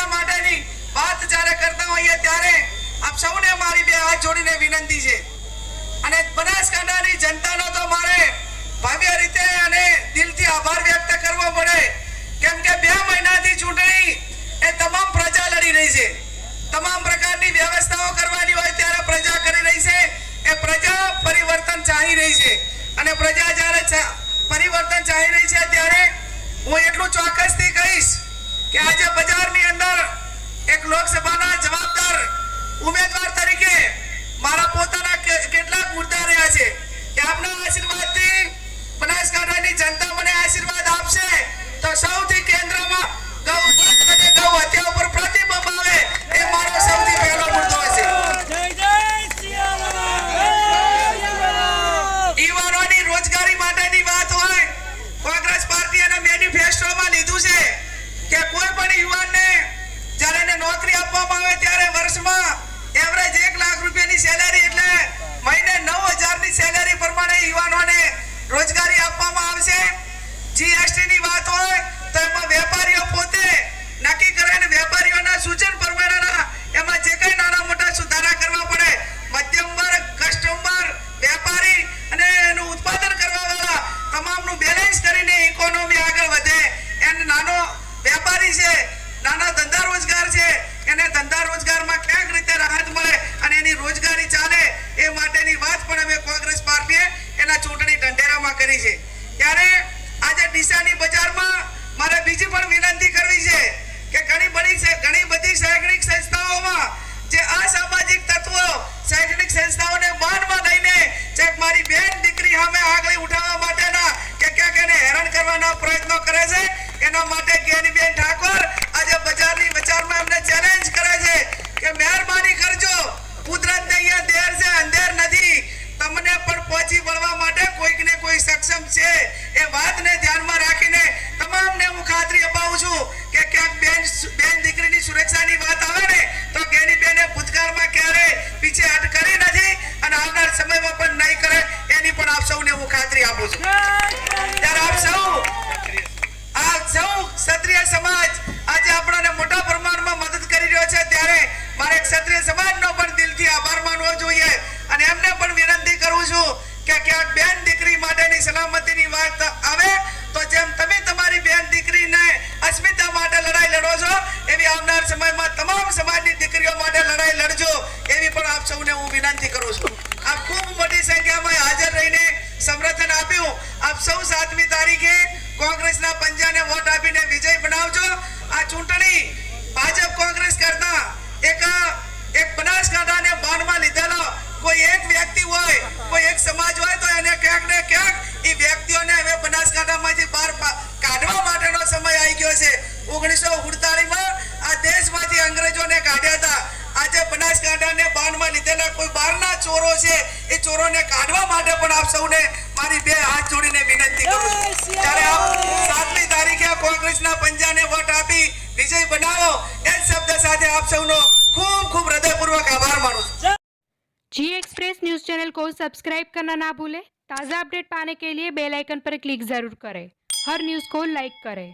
સુરક્ષા માટેની વાત જ્યારે કરતા હોઈએ ત્યારે આપ સૌને મારી બે હાથ જોડીને વિનંતી છે. અને બનાસકાંઠાની જનતાનો તો મારે ભવ્ય રીતે અને દિલથી આભાર વ્યક્ત કરવો પડે. કેમ કે બે મહિનાથી ચૂંટણી એ તમામ પ્રજા લડી રહી છે. તમામ પ્રકારની વ્યવસ્થાઓ કરવાની હોય ત્યારે પ્રજા કરી રહી છે. એ પ્રજા પરિવર્તન ચાહી રહી છે. અને પ્રજા જ્યારે પરિવર્તન ચાહી રહી છે ત્યારે હું એટલું ચોક્કસથી કહીશ કે આજે બજારની અંદર એક લોકસભાના જવાબદાર ઉમેદવાર તરીકે મારા પોતાના કેટલાક મુદ્દા રહ્યા છે કે આપના આશીર્વાદથી બનાસકાંઠાની જનતા મને આશીર્વાદ આપશે તો સૌથી કેન્દ્રમાં ગૌ વંશ અને ગૌ હત્યા ઉપર પ્રતિબંધ આવે એ મારો સૌથી પહેલો મુદ્દો છે જય જય સિયારામ જય સિયારામ યુવાનોની રોજગારી માટેની વાત હોય કોંગ્રેસ પાર્ટી અને મેનિફેસ્ટોમાં લીધું છે કે કોઈ પણ યુવાનને જ્યારે એને નોકરી આપવામાં આવે ત્યારે વર્ષમાં એવરેજ એક લાખ રૂપિયાની સેલેરી એટલે મહિને નવ હજારની સેલેરી પ્રમાણે યુવાનોને રોજગારી આપવામાં આવશે. જીએસટીની વાત હોય તો એમાં વેપારીઓ પોતે નક્કી કરે વેપારીઓના સૂચન પ્રમાણેના એમાં જે કઈ નાના મોટા સુધારા કરવા પડે મધ્યમ વર્ગ કસ્ટમર વેપારી અને એનું ઉત્પાદન કરવા વાળા તમામનું બેલેન્સ કરીને ઇકોનોમી આગળ વધે એને નાનો વેપારી છે નાના ધંધા રોજગાર છે એને ધંધા રોજગારમાં ક્યાંક રીતે રાહત મળે અને એની રોજગારી ચાલે એ માટેની વાત પણ અમે કોંગ્રેસ એના ચૂંટણી ઢંઢેરામાં કરી છે. ત્યારે આજે ડીસાની બજારમાં મારે બીજી પણ વિનંતી કરવી છે કે ઘણી બધી ઘણી બધી શૈક્ષણિક સંસ્થાઓમાં જે અસામાજિક સક્ષમ છે એ વાતને ધ્યાનમાં રાખીને તમામને હું ખાતરી અપાવું છું કે ક્યાંક બેન બેન દીકરીની સુરક્ષાની વાત આવે ને, તો ગેની બેને ભૂતકાળમાં ક્યારે પીછે હટ કરી નથી અને આવનાર સમયમાં પણ નહીં કરે એની પણ આપ સૌને હું ખાતરી આપું છું. ત્યારે આપ સૌ આ સૌ ક્ષત્રિય સમાજ આજે આપણને મોટા પ્રમાણમાં મદદ કરી રહ્યો છે. ત્યારે મારે ક્ષત્રિય સમાજનો પણ દિલથી આભાર માનવો જોઈએ. આવનાર સમયમાં તમામ સમાજની દીકરીઓ માટે લડાઈ લડજો, એવી પણ આપ સૌને હું વિનંતી કરું છું. આપ ખૂબ મોટી સંખ્યામાં હાજર રહીને સમર્થન આપ્યું. આપ સૌ સાતમી તારીખે કોંગ્રેસના પંજાને વોટ આપીને વિજય બનાવજો. આ ચૂંટણી બનાસકાંઠાને બાનમાં લીધેલા કોઈ બહારના ચોરો છે એ ચોરોને કાઢવા માટે પણ આપ સૌને મારી બે હાથ જોડીને વિનંતી કરું છું ત્યારે આપ સાતમી તારીખે કોંગ્રેસના પંજાને વોટ આપી વિજય બનાવો એ જ શબ્દ સાથે આપ સૌનો ખૂબ ખૂબ હૃદયપૂર્વક આભાર માનું છું जी एक्सप्रेस न्यूज़ चैनल को सब्सक्राइब करना ना भूलें ताज़ा अपडेट पाने के लिए बेल आइकन पर क्लिक ज़रूर करें हर न्यूज़ को लाइक करें